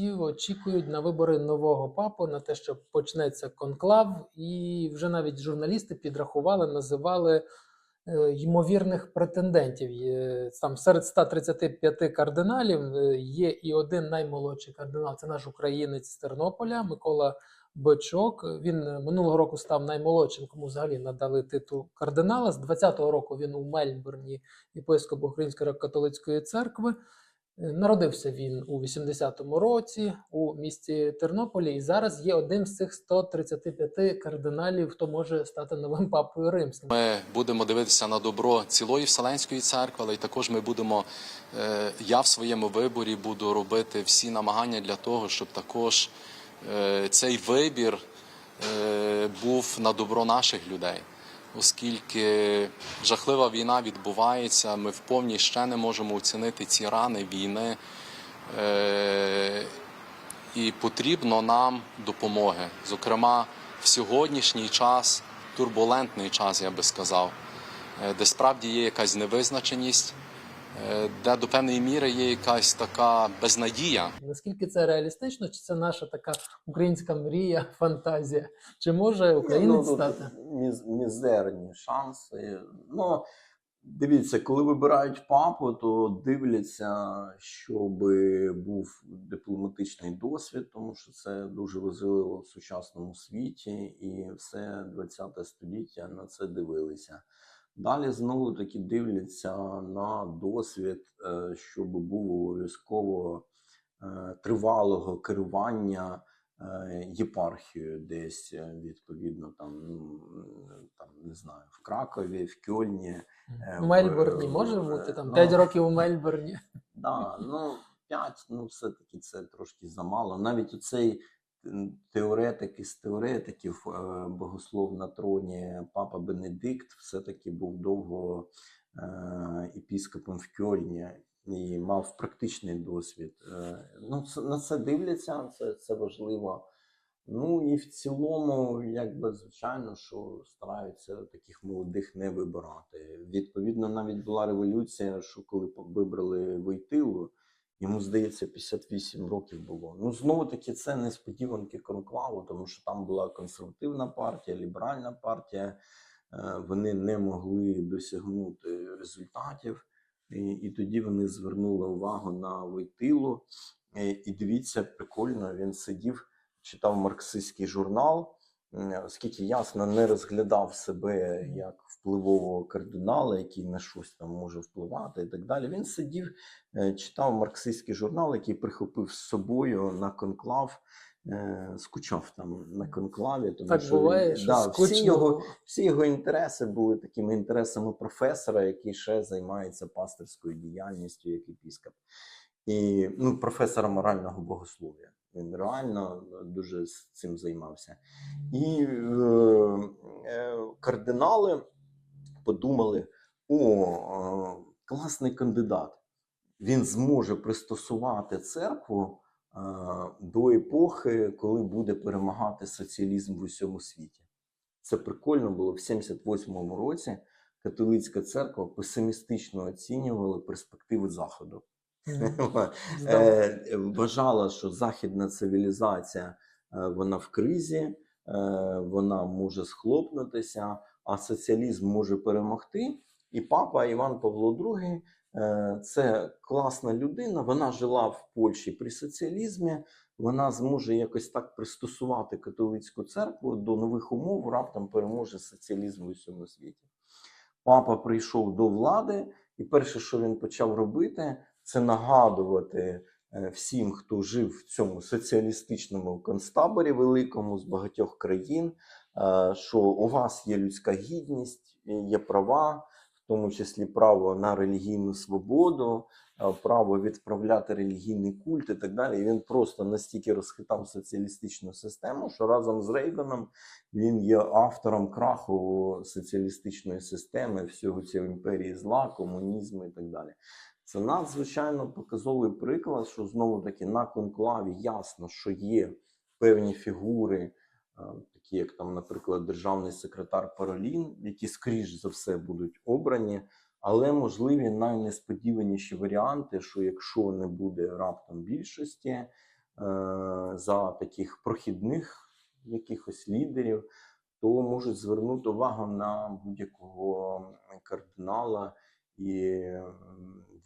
всі очікують на вибори нового папу, на те, що почнеться конклав, і вже навіть журналісти підрахували, називали е, ймовірних претендентів. Там серед 135 кардиналів е, є і один наймолодший кардинал. Це наш українець з Тернополя Микола Бичок. Він е, минулого року став наймолодшим, кому взагалі надали титул кардинала. З 20-го року він у Мельбурні єпископ Української католицької церкви. Е, Народився він у 80-му році у місті Тернополі, і зараз є одним з цих 135 кардиналів, хто може стати новим папою римським. Ми будемо дивитися на добро цілої Вселенської церкви, але й також ми будемо. е, Я в своєму виборі буду робити всі намагання для того, щоб також е, цей вибір був на добро наших людей. Оскільки жахлива війна відбувається, ми вповні ще не можемо оцінити ці рани війни. Е, і потрібно нам допомоги. Зокрема, в сьогоднішній час, турбулентний час, я би сказав, е, де справді є якась невизначеність, де до певної міри є якась така безнадія. Наскільки це реалістично, чи це наша така українська мрія, фантазія? Чи може українець тут стати? міз- мізерні шанси. Ну, дивіться, коли вибирають папу, то дивляться, щоб був дипломатичний досвід, тому що це дуже важливо в сучасному світі, і все 20 століття на це дивилися. Далі знову таки дивляться на досвід, е, щоб був обов'язково е, тривалого керування е, єпархією десь відповідно там, ну, там не знаю, в Кракові, в Кьольні. У Мельбурні в- може бути там ну, 5 років у Мельбурні. Да, ну 5, ну все-таки це трошки замало. Навіть оцей м, теоретик із теоретиків, е, богослов на троні Папа Бенедикт, все-таки був довго е, епіскопом в Кьольні і мав практичний досвід. Е, Ну, на це дивляться, це, це важливо. Ну і в цілому, якби звичайно, що стараються таких молодих не вибирати. Відповідно, навіть була революція, що коли вибрали Войтилу, йому здається, 58 років було. Ну знову таки, це несподіванки конклаву, тому що там була консервативна партія, ліберальна партія. Е, Вони не могли досягнути результатів, і, і тоді вони звернули увагу на Войтилу. І, і дивіться, прикольно, він сидів читав марксистський журнал, оскільки ясно не розглядав себе як впливового кардинала, який на щось там може впливати і так далі. Він сидів, е, читав марксистський журнал, який прихопив з собою на конклав. е, Скучав там на конклаві, тому Так що він- буває, що да, всі його всі його інтереси були такими інтересами професора, який ще займається пасторською діяльністю як епіскоп. І ну, професора морального богослов'я. Він реально дуже з цим займався. І е, е, кардинали подумали: о, е, класний кандидат. Він зможе пристосувати церкву е, до епохи, коли буде перемагати соціалізм в усьому світі. Це прикольно було в 78-му році. Католицька церква песимістично оцінювала перспективи заходу. Здорово. Е, вважала, що західна цивілізація е, вона в кризі, е, вона може схлопнутися, а соціалізм може перемогти. І папа Іван Павло II е, це класна людина. Вона жила в Польщі при соціалізмі. Вона зможе якось так пристосувати католицьку церкву до нових умов, раптом переможе соціалізм в усьому світі. Папа прийшов до влади, і перше, що він почав робити, це нагадувати е, всім, хто жив в цьому соціалістичному концтаборі великому з багатьох країн, е, що у вас є людська гідність, є права, в тому числі право на релігійну свободу, е, право відправляти релігійний культ і так далі. І він просто настільки розхитав соціалістичну систему, що разом з Рейганом він є автором краху соціалістичної системи, всього цього імперії зла, комунізму і так далі. Це надзвичайно показовий приклад, що знову таки на конклаві ясно, що є певні фігури, е, такі як там, наприклад, державний секретар Паролін, які скоріш за все будуть обрані, але можливі найнесподіваніші варіанти, що якщо не буде раптом більшості, е, за таких прохідних якихось лідерів, то можуть звернути увагу на будь-якого кардинала і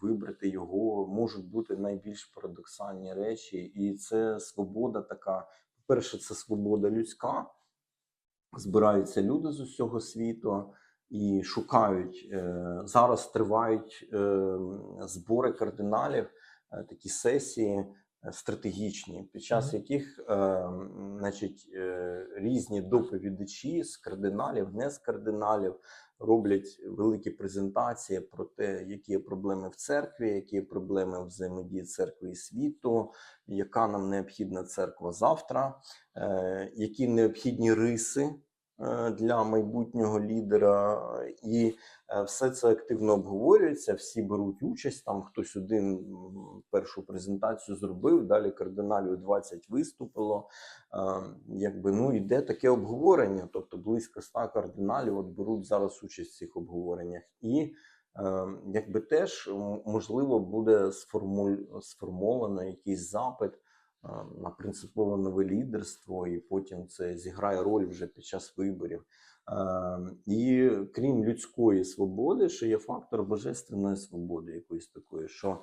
вибрати його. Можуть бути найбільш парадоксальні речі, і це свобода така. По-перше, це свобода людська. Збираються люди з усього світу і шукають. е, Зараз тривають е, збори кардиналів, е, такі сесії стратегічні, під час яких е, значить, е, різні доповідачі з кардиналів, не з кардиналів, роблять великі презентації про те, які є проблеми в церкві, які є проблеми взаємодії церкви і світу, яка нам необхідна церква завтра, е, які необхідні риси е, для майбутнього лідера, і е, все це активно обговорюється. Всі беруть участь. Там хтось один першу презентацію зробив, далі кардиналів 20 виступило. Е, Якби ну іде таке обговорення, тобто близько 100 кардиналів от беруть зараз участь в цих обговореннях. І е, якби теж можливо буде сформуль... сформовано якийсь запит е, на принципове нове лідерство, і потім це зіграє роль вже під час виборів. І крім людської свободи, ще є фактор божественної свободи, якоїсь такої, що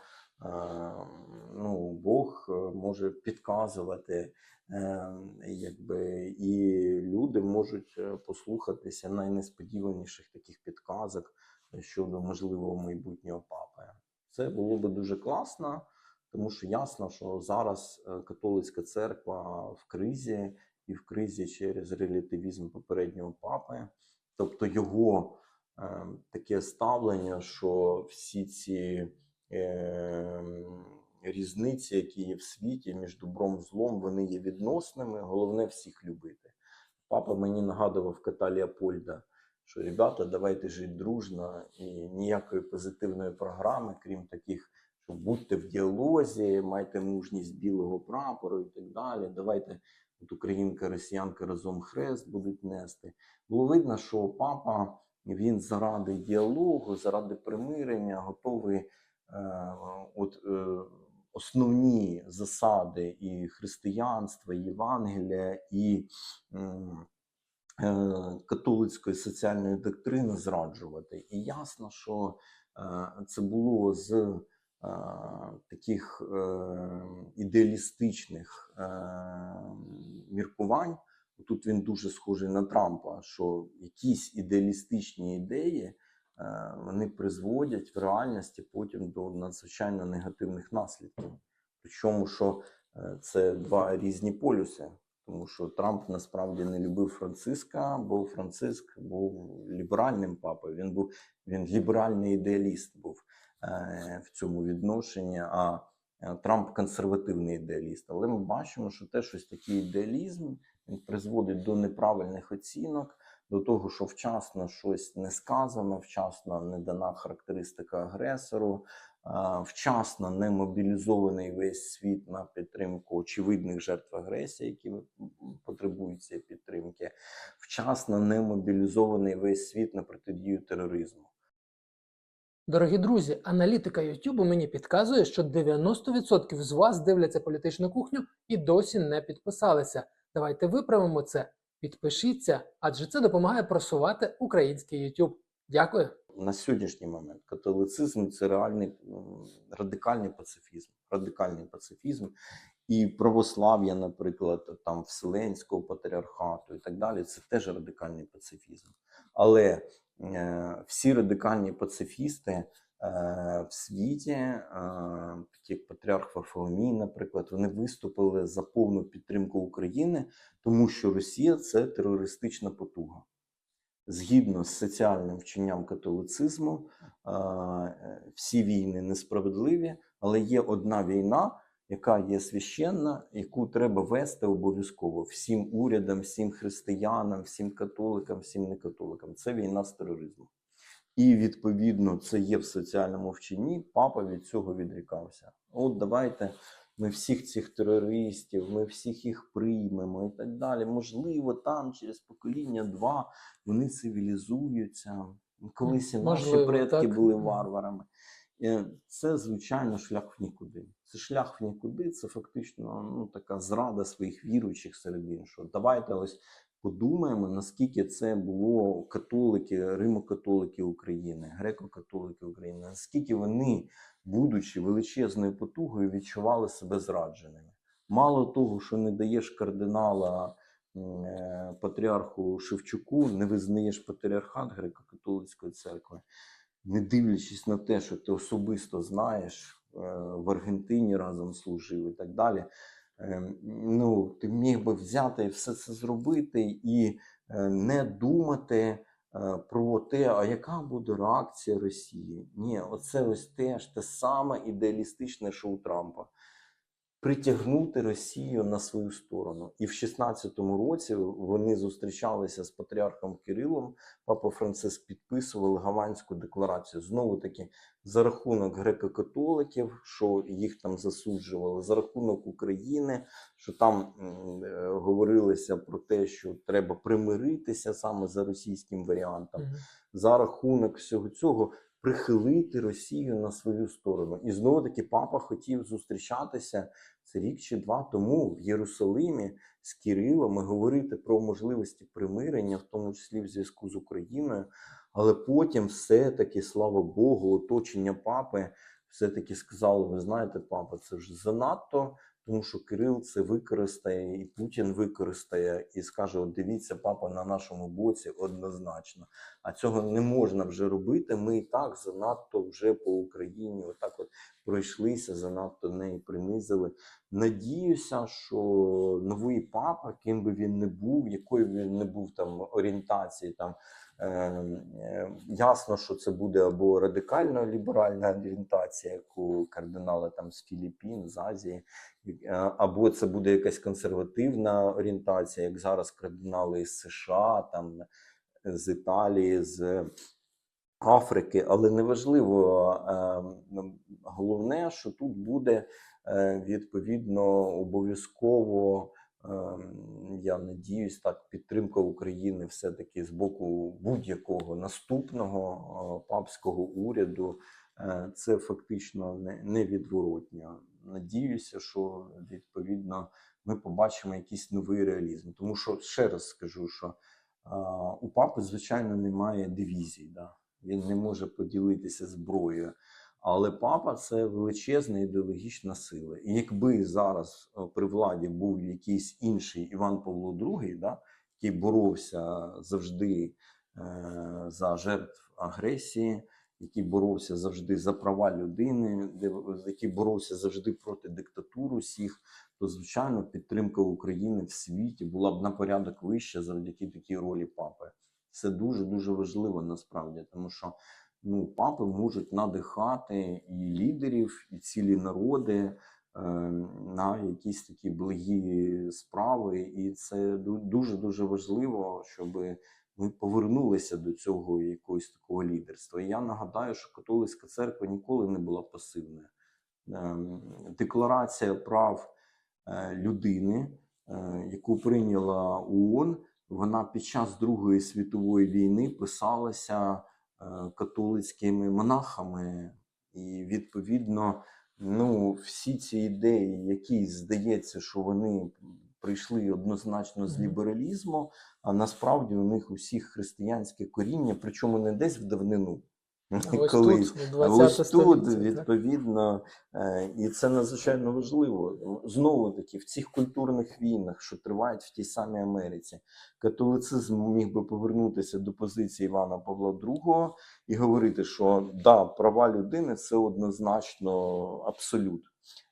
ну, Бог е, може підказувати, е, якби, і люди можуть е, послухатися найнесподіваніших таких підказок щодо можливого майбутнього папи. Це було би дуже класно, тому що ясно, що зараз е, католицька церква в кризі, і в кризі через релятивізм попереднього папи, тобто його е, таке ставлення, що всі ці е, різниці, які є в світі між добром і злом, вони є відносними. Головне всіх любити. Папа мені нагадував кота Леопольда, що ребята, давайте жити дружно і ніякої позитивної програми, крім таких, будьте в діалозі, майте мужність білого прапору і так далі. Давайте от українка, росіянка разом хрест будуть нести. Було видно, що папа він заради діалогу, заради примирення готовий е, от, е, основні засади і християнства, і Євангелія, і е, католицької соціальної доктрини зраджувати. І ясно, що е, це було з таких е, ідеалістичних е, міркувань. Тут він дуже схожий на Трампа, що якісь ідеалістичні ідеї е, вони призводять в реальності потім до надзвичайно негативних наслідків. Причому, що е, це два різні полюси. Тому що Трамп насправді не любив Франциска, бо Франциск був ліберальним папою. Він був він ліберальний ідеаліст був в цьому відношенні. А е, Трамп консервативний ідеаліст. Але ми бачимо, що те щось такий ідеалізм він призводить до неправильних оцінок, до того, що вчасно щось не сказано, вчасно не дана характеристика агресору, вчасно не мобілізований весь світ на підтримку очевидних жертв агресії, які потребують цієї підтримки, вчасно не мобілізований весь світ на протидію тероризму. Дорогі друзі, аналітика YouTube мені підказує, що 90% з вас дивляться політичну кухню і досі не підписалися. Давайте виправимо це. Підпишіться, адже це допомагає просувати український YouTube. Дякую. на сьогоднішній момент католицизм це реальний радикальний пацифізм, радикальний пацифізм і православ'я, наприклад, там Вселенського патріархату і так далі. Це теж радикальний пацифізм. Але всі радикальні пацифісти е, в світі, е, такі як патріарх Варфоломій, наприклад, вони виступили за повну підтримку України, тому що Росія це терористична потуга. Згідно з соціальним вченням католицизму, е, е, всі війни несправедливі, але є одна війна, яка є священна, яку треба вести обов'язково всім урядам, всім християнам, всім католикам, всім некатоликам. Це війна з тероризмом. І відповідно це є в соціальному вченні. Папа від цього відрікався. От давайте ми всіх цих терористів, ми всіх їх приймемо і так далі. Можливо, там через покоління два вони цивілізуються. Колись і наші предки так. були варварами. Е, Це, звичайно, шлях в нікуди. Це шлях в нікуди, це фактично ну, така зрада своїх віруючих середин. Що давайте ось подумаємо, наскільки це було католики, римокатолики України, греко-католики України, наскільки вони, будучи величезною потугою, відчували себе зрадженими. Мало того, що не даєш кардинала е, патріарху Шевчуку, не визнаєш патріархат греко-католицької церкви, не дивлячись на те, що ти особисто знаєш, е, в Аргентині разом служив і так далі. Е, Ну, ти міг би взяти і все це зробити і е, не думати про те, а яка буде реакція Росії. Ні, оце ось теж те саме ідеалістичне шоу Трампа. Притягнути Росію на свою сторону. І в 16-му році вони зустрічалися з патріархом Кирилом. Папа Франциск підписували Гаванську декларацію. Знову таки, за рахунок греко-католиків, що їх там засуджували, за рахунок України, що там е, говорилося про те, що треба примиритися саме за російським варіантом Мгм. за рахунок всього цього прихилити Росію на свою сторону. І знову таки папа хотів зустрічатися це рік чи два тому в Єрусалимі з Кирилом і говорити про можливості примирення, в тому числі в зв'язку з Україною. Але потім, все-таки, слава Богу, оточення папи все-таки сказало: ви знаєте, папа, це вже занадто. Тому що Кирил це використає, і Путін використає і скаже: от дивіться, папа на нашому боці однозначно. А цього не можна вже робити. Ми і так занадто вже по Україні, отак от пройшлися, занадто неї принизили. Надіюся, що новий папа, ким би він не був, якою він не був там орієнтації, там ясно, що це буде або радикально ліберальна орієнтація, як у кардинала там з Філіппін, з Азії, е, або це буде якась консервативна орієнтація, як зараз кардинали з США, там з Італії, з Африки, але неважливо. е, Головне, що тут буде е, відповідно обов'язково. Ем, Я надіюсь, так підтримка України все-таки з боку будь-якого наступного е, папського уряду. Е, Це фактично не- невідворотньо. Надіюся, що відповідно ми побачимо якийсь новий реалізм. Тому що ще раз скажу, що у папи, звичайно, немає дивізій. Да? Він не може поділитися зброєю. Але папа це величезна ідеологічна сила. І якби зараз е, при владі був якийсь інший Іван Павло II, да, який боровся завжди е, за жертв агресії, який боровся завжди за права людини, де- який боровся завжди проти диктатури всіх, то звичайно підтримка України в світі була б на порядок вища завдяки такій ролі папи. Це дуже дуже важливо насправді, тому що ну, папи можуть надихати і лідерів, і цілі народи е, на якісь такі благі справи, і це дуже дуже важливо, щоб ми повернулися до цього якогось такого лідерства. І я нагадаю, що католицька церква ніколи не була пасивною. Ем, Декларація прав е, людини, е, яку прийняла ООН, вона під час Другої світової війни писалася католицькими монахами, і відповідно, ну, всі ці ідеї, які здається, що вони прийшли однозначно з лібералізму, а насправді у них усіх християнське коріння, причому не десь в давнину. Ось колись, тут, ось тут, відповідно, е, і це надзвичайно важливо. Знову таки, в цих культурних війнах, що тривають в тій самій Америці, католицизм міг би повернутися до позиції Івана Павла II і говорити, що да, права людини це однозначно абсолют.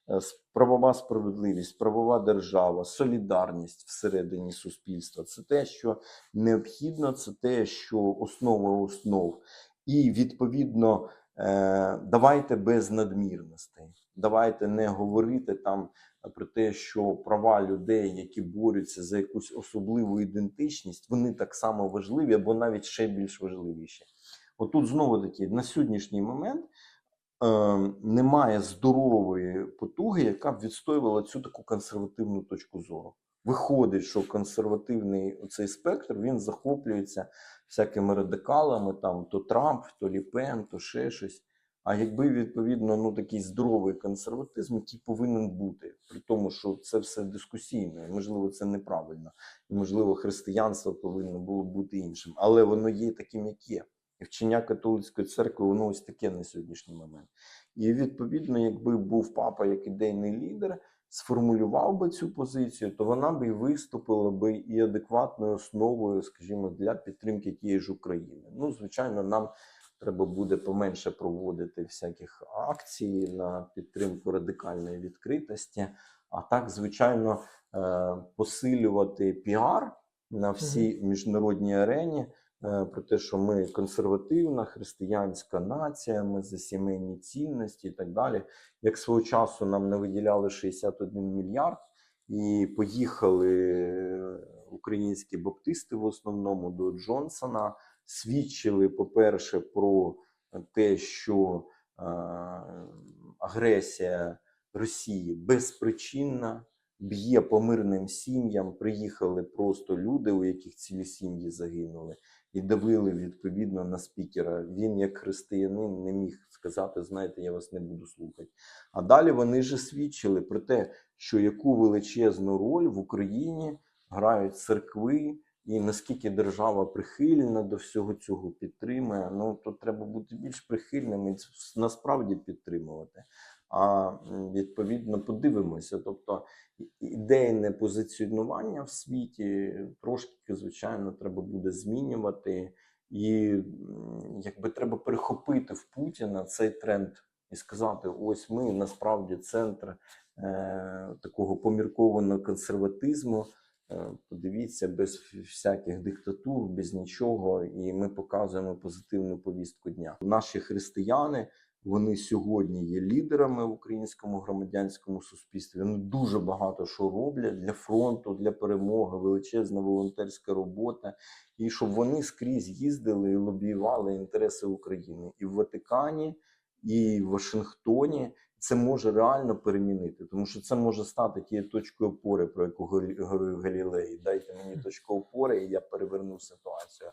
Е, Правова справедливість, правова держава, солідарність всередині суспільства це те, що необхідно, це те, що основа основ. І відповідно е, давайте без надмірностей. Давайте не говорити там про те, що права людей, які борються за якусь особливу ідентичність, вони так само важливі або навіть ще більш важливіші. Отут знову таки на сьогоднішній момент е, немає здорової потуги, яка б відстоювала цю таку консервативну точку зору. Виходить, що консервативний цей спектр він захоплюється всякими радикалами, там то Трамп, то Ліпен, то ще щось. А якби відповідно ну такий здоровий консерватизм, який повинен бути, при тому, що це все дискусійно, і можливо, це неправильно, і можливо, християнство повинно було бути іншим, але воно є таким, як є. І вчення католицької церкви, воно ось таке на сьогоднішній момент. І відповідно, якби був папа як ідейний лідер, сформулював би цю позицію, то вона би і виступила би і адекватною основою, скажімо, для підтримки тієї ж України. Ну, звичайно, нам треба буде поменше проводити всяких акцій на підтримку радикальної відкритості. А так, звичайно, е, посилювати піар на всій міжнародній арені. Е, Про те, що ми консервативна християнська нація, ми за сімейні цінності і так далі. Як свого часу нам не виділяли 61 мільярд, і поїхали е, українські баптисти в основному до Джонсона, свідчили, по-перше, про те, що е, агресія Росії безпричинна, б'є по мирним сім'ям. Приїхали просто люди, у яких цілі сім'ї загинули, і давили відповідно на спікера. Він, як християнин, не міг сказати: знаєте, я вас не буду слухати. А далі вони ж свідчили про те, що яку величезну роль в Україні грають церкви, і наскільки держава прихильна до всього цього підтримує. Ну то треба бути більш прихильним і насправді підтримувати. А відповідно подивимося. Тобто ідейне позиціонування в світі трошки, звичайно, треба буде змінювати, і якби треба перехопити в Путіна цей тренд і сказати: ось ми насправді центр е, такого поміркованого консерватизму. Е, Подивіться, без всяких диктатур, без нічого, і ми показуємо позитивну повістку дня. Наші християни вони сьогодні є лідерами в українському громадянському суспільстві. Вони дуже багато що роблять для фронту, для перемоги, величезна волонтерська робота. І щоб вони скрізь їздили і лобіювали інтереси України і в Ватикані, і в Вашингтоні. Це може реально перемінити, тому що це може стати тією точкою опори, про яку говори- говорив Галілей. Дайте мені точку опори, і я переверну ситуацію.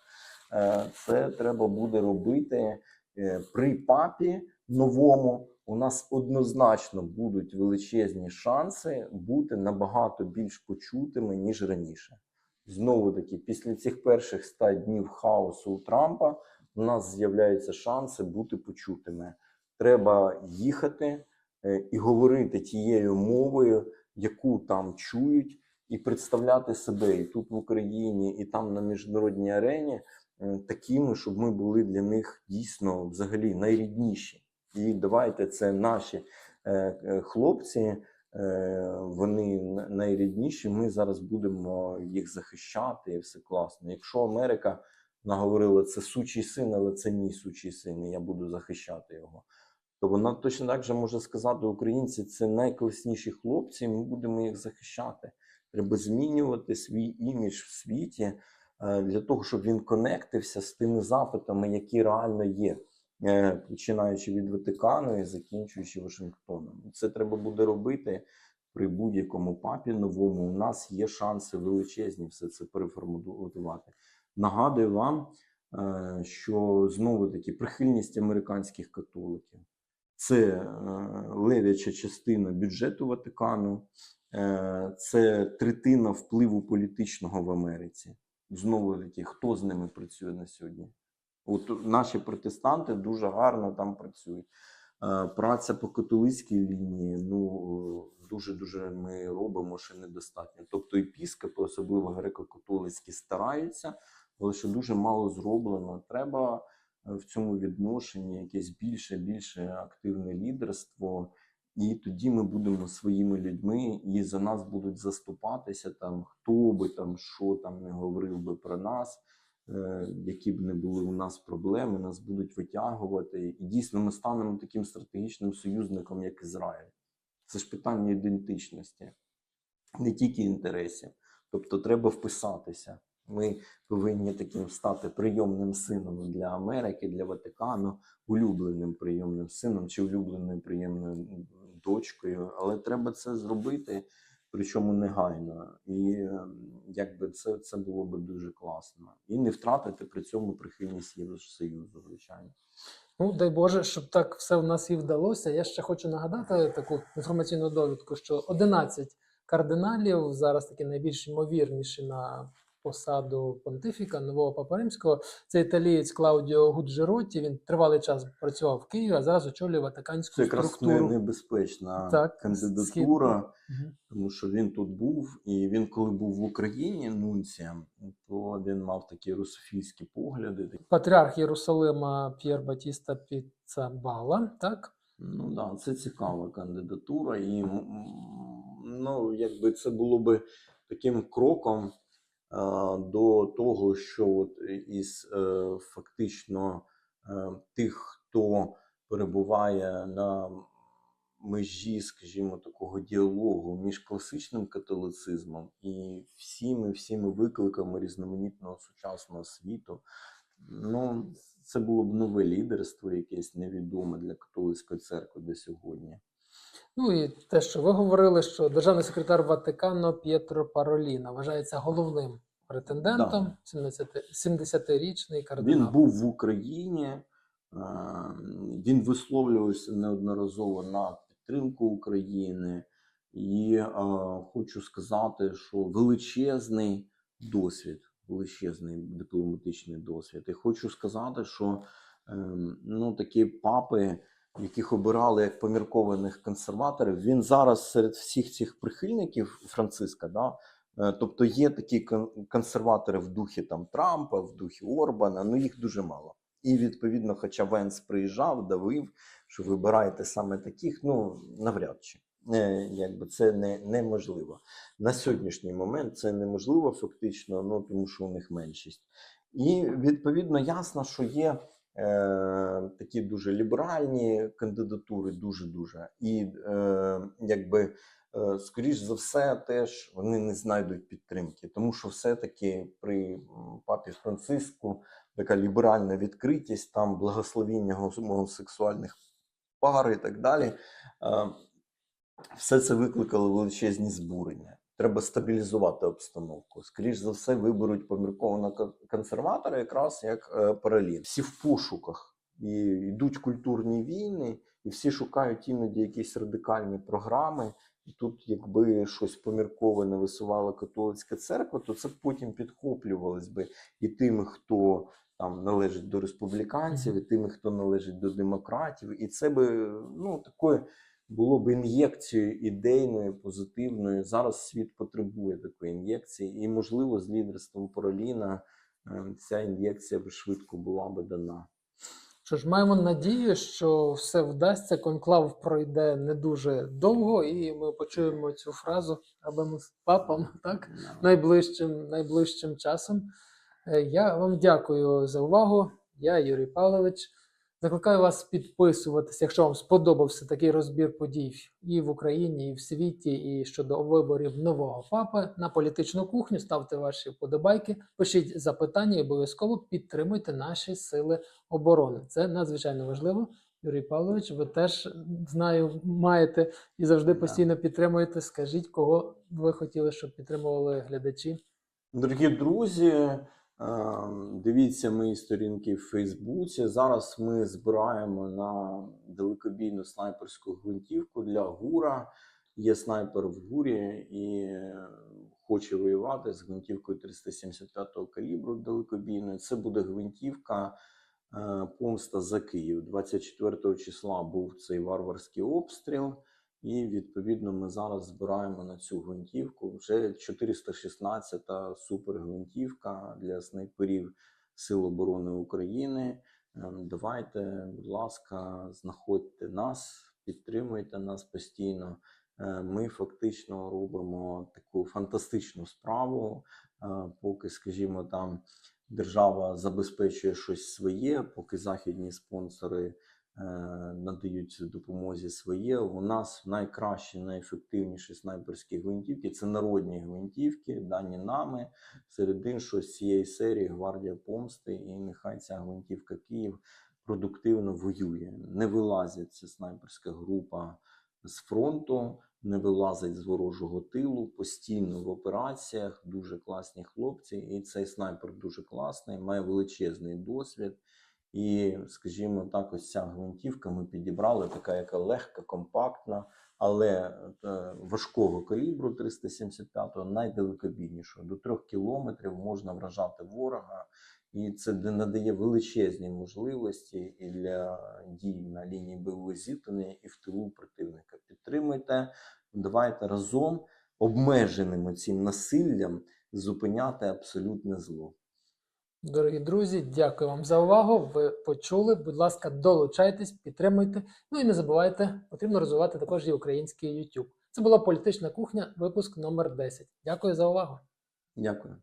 Е, Це треба буде робити при папі новому. У нас однозначно будуть величезні шанси бути набагато більш почутими ніж раніше. Знову таки, після цих перших 100 днів хаосу у Трампа у нас з'являються шанси бути почутими. Треба їхати е, і говорити тією мовою, яку там чують, і представляти себе і тут в Україні, і там на міжнародній арені такими, щоб ми були для них дійсно взагалі найрідніші. І давайте це наші е, е, хлопці, е, вони найрідніші. Ми зараз будемо їх захищати, і все класно. Якщо Америка наговорила це сучий син, але це мій сучий син, і я буду захищати його. То вона точно так же може сказати: українці це найкласніші хлопці, ми будемо їх захищати. Треба змінювати свій імідж в світі е, для того, щоб він конектився з тими запитами, які реально є, е, починаючи від Ватикану і закінчуючи Вашингтоном. Це треба буде робити при будь-якому папі новому. У нас є шанси величезні все це переформатувати. Нагадую вам, е, що знову таки прихильність американських католиків. Це е, левяча частина бюджету Ватикану, е, це третина впливу політичного в Америці. Знову таки, хто з ними працює на сьогодні? От наші протестанти дуже гарно там працюють. Е, Праця по католицькій лінії, ну дуже дуже ми робимо ще недостатньо. Тобто епіскопи, особливо греко-католицькі, стараються, але що дуже мало зроблено. Треба е, в цьому відношенні якесь більше більше активне лідерство. І тоді ми будемо своїми людьми, і за нас будуть заступатися там, хто би там що там не говорив би про нас, е, які б не були у нас проблеми, нас будуть витягувати. І дійсно ми станемо таким стратегічним союзником, як Ізраїль. Це ж питання ідентичності, не тільки інтересів. Тобто треба вписатися. Ми повинні таким стати прийомним сином для Америки, для Ватикану, улюбленим прийомним сином чи улюбленою прийомною дочкою. Але треба це зробити, причому негайно. І ем, якби це, це було би дуже класно. І не втратити при цьому прихильність Євросоюзу, звичайно. Ну, дай Боже, щоб так все в нас і вдалося. Я ще хочу нагадати таку інформаційну довідку, що 11 кардиналів зараз такі найбільш ймовірніші на посаду понтифіка нового папа римського. Це італієць Клаудіо Гуджеротті. Він тривалий час працював в Києві, а зараз очолює Ватиканську Це якраз не- структуру. небезпечна Так, кандидатура, Мгм. тому що він тут був, і він, коли був в Україні нунцієм, то він мав такі русофільські погляди. Патріарх Єрусалима П'єр Батіста Піцабала, так? Ну да, це цікава кандидатура, і ну, якби це було би таким кроком до того, що от із е, фактично е, тих, хто перебуває на межі, скажімо, такого діалогу між класичним католицизмом і всіми всіми викликами різноманітного сучасного світу. Ну, це було б нове лідерство, якесь невідоме для католицької церкви до сьогодні. Ну і те, що ви говорили, що державний секретар Ватикану П'єтро Пароліна вважається головним претендентом, 17 70-річний кардинал. Він був в Україні, е, він висловлювався неодноразово на підтримку України, і е, хочу сказати, що величезний досвід, величезний дипломатичний досвід. І хочу сказати, що ем, ну, такі папи, яких обирали як поміркованих консерваторів, він зараз серед всіх цих прихильників Франциска, да, Е, Тобто є такі консерватори в духі там Трампа, в духі Орбана, ну їх дуже мало. І відповідно, хоча Венс приїжджав, давив, що вибираєте саме таких, ну навряд чи. Е, Якби це не, неможливо. На сьогоднішній момент це неможливо фактично, ну тому що у них меншість. І відповідно ясно, що є такі дуже ліберальні кандидатури, дуже дуже. І е, якби е, скоріш за все, теж вони не знайдуть підтримки, тому що все-таки при папі Франциску така ліберальна відкритість, там благословіння гомос- гомосексуальних пар і так далі. Е, Все це викликало величезні збурення. Треба стабілізувати обстановку. Скоріш за все, виберуть поміркованого кон- консерватора, якраз як е, паралін. Всі в пошуках і йдуть культурні війни, і всі шукають іноді якісь радикальні програми. І тут, якби щось помірковане висувала католицька церква, то це потім підхоплювалось би і тими, хто там належить до республіканців, і тими, хто належить до демократів. І це би ну такою було б ін'єкцією ідейною, позитивною. Зараз світ потребує такої ін'єкції, і можливо, з лідерством Пароліна е, ця ін'єкція б швидко була би дана. Що ж, маємо надію, що все вдасться. Конклав пройде не дуже довго, і ми почуємо цю фразу аби з папом, так? найближчим, найближчим часом. Е, Я вам дякую за увагу. Я Юрій Павлович. Закликаю вас підписуватися, якщо вам сподобався такий розбір подій і в Україні, і в світі, і щодо виборів нового папи на політичну кухню. Ставте ваші вподобайки, пишіть запитання і обов'язково підтримуйте наші сили оборони. Це надзвичайно важливо. Юрій Павлович, ви теж знаю, маєте і завжди постійно підтримуєте. Скажіть, кого ви хотіли, щоб підтримували глядачі? Дорогі друзі, дивіться мої сторінки в Фейсбуці. Зараз ми збираємо на далекобійну снайперську гвинтівку для гура. Є снайпер в гурі і хоче воювати з гвинтівкою 375-го калібру далекобійною. Це буде гвинтівка е, помста за Київ. 24 числа був цей варварський обстріл. І відповідно ми зараз збираємо на цю гвинтівку вже 416-та супергвинтівка для снайперів Сил оборони України. Ем, Давайте, будь ласка, знаходьте нас, підтримуйте нас постійно. Е, Ми фактично робимо таку фантастичну справу, е, поки, скажімо, там держава забезпечує щось своє, поки західні спонсори е, надають допомозі своє. У нас найкращі, найефективніші снайперські гвинтівки це народні гвинтівки, дані нами. Серед іншого з цієї серії Гвардія Помсти, і нехай ця гвинтівка Київ продуктивно воює. Не вилазить ця снайперська група з фронту, не вилазить з ворожого тилу, постійно в операціях. Дуже класні хлопці. І цей снайпер дуже класний, має величезний досвід. І, скажімо так, ось ця гвинтівка ми підібрали, така яка легка, компактна, але е, важкого калібру 375-го, найдалекобійнішого. До 3 кілометрів можна вражати ворога, і це надає величезні можливості і для дій на лінії бойової зіткнення, і в тилу противника. Підтримуйте, давайте разом обмеженим цим насиллям зупиняти абсолютне зло. Дорогі друзі, дякую вам за увагу. Ви почули. Будь ласка, долучайтесь, підтримуйте. Ну і не забувайте, потрібно розвивати також і український YouTube. Це була політична кухня, випуск номер 10. Дякую за увагу. Дякую.